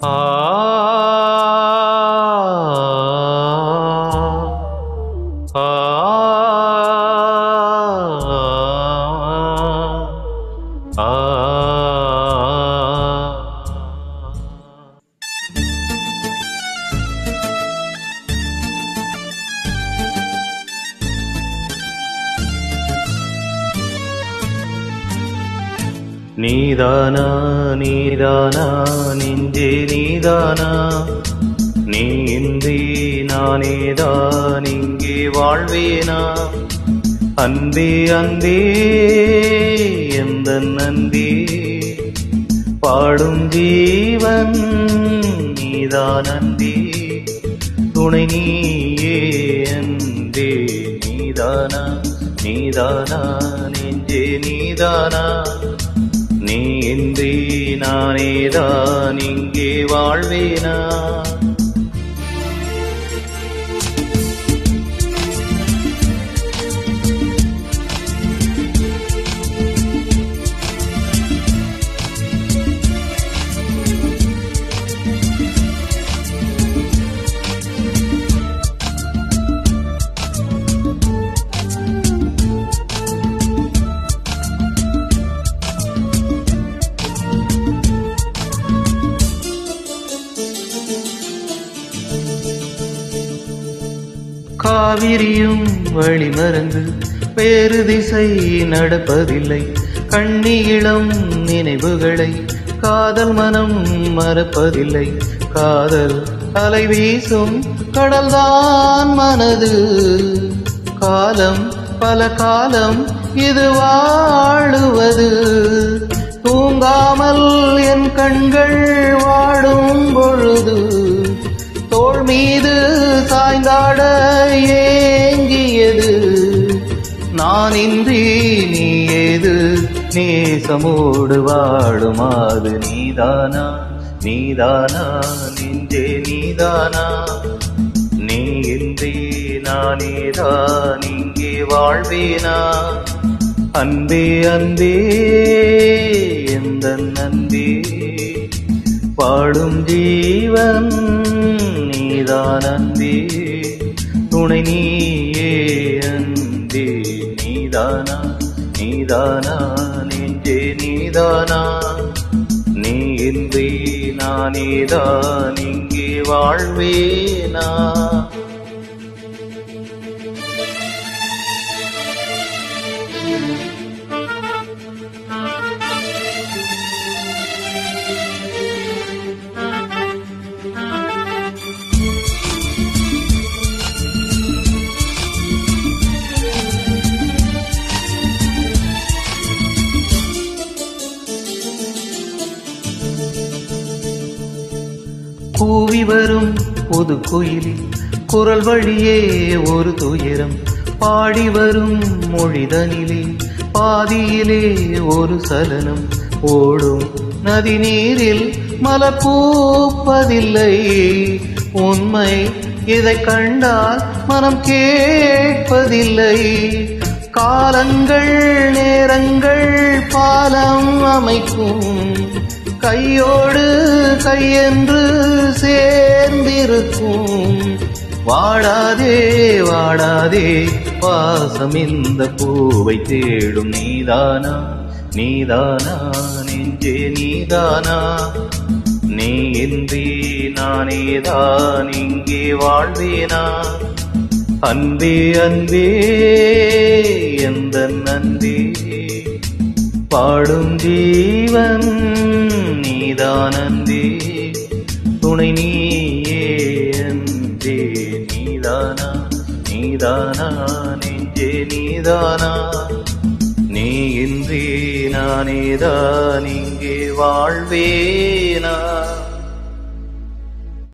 啊 நீதானா நீதானா நெஞ்சே நீதானா? நீ இன்றி நானேதான் இங்கே வாழ்வேனா? அன்பே அன்பே எந்த நன்பே பாடும் ஜீவன் நீதான் அன்பே துணை நீயே அன்பே நீதானா? நீதானா நெஞ்சே நீதானா? நீ இன்றி நானேதான் இங்கே வாழ்வேனா? காவிரியும் வழிமறந்து வேறு திசை நடப்பதில்லை. கண்ணியிளம் நினைவுகளை காதல் மனம் மறப்பதில்லை. காதல் அலை வீசும் கடல்தான் மனது. காலம் பல காலம் இது வாழுவது. தூங்காமல் என் கண்கள் வாடும் பொழுது தோல் மீது சாய்ந்தாட ஏங்கியது. நான் இன்றி நீ ஏது? நேசமோடு வாடுமாது நீதானா? நீதானா? நின்றே நீதானா? நீ இன்றி நானேதான் இங்கே வாழ்வேனா? அன்பே அன்பே எந்த நன்பே பாடும் ஜீவன் நீதான் அன்பே துணை நீயே அன்பே நீதானா நீதானா நெஞ்சே நீதானா நீ இன்றி நானேதான் இங்கே வாழ்வேனா. கூவி வரும் பொது குயிலில் குரல் வழியே ஒரு துயரம். பாடி வரும் மொழிதனிலே பாதியிலே ஒரு சலனம். ஓடும் நதி நீரில் மலப்பூப்பதில்லை உண்மை இதை கண்டால் மனம் கேட்பதில்லை. காலங்கள் நேரங்கள் பாலம் அமைக்கும். கையோடு கையென்று சேர்ந்திருக்கும். வாடாதே வாடாதே பாசம் இந்த பூவை தேடும் நீதானா? நீதானா? நெஞ்சே நீதானா? நீ இன்றி நானேதான் இங்கே வாழ்வேனா? அன்பே அன்பே எந்த நன்றி? பாடும் ஜீவன் நீதானந்தே. துணை நீயே அன்பே நீதானா? நீதானா? நெஞ்சே நீதானா? நீ இன்றி நானேதான் இங்கே வாழ்வேனா?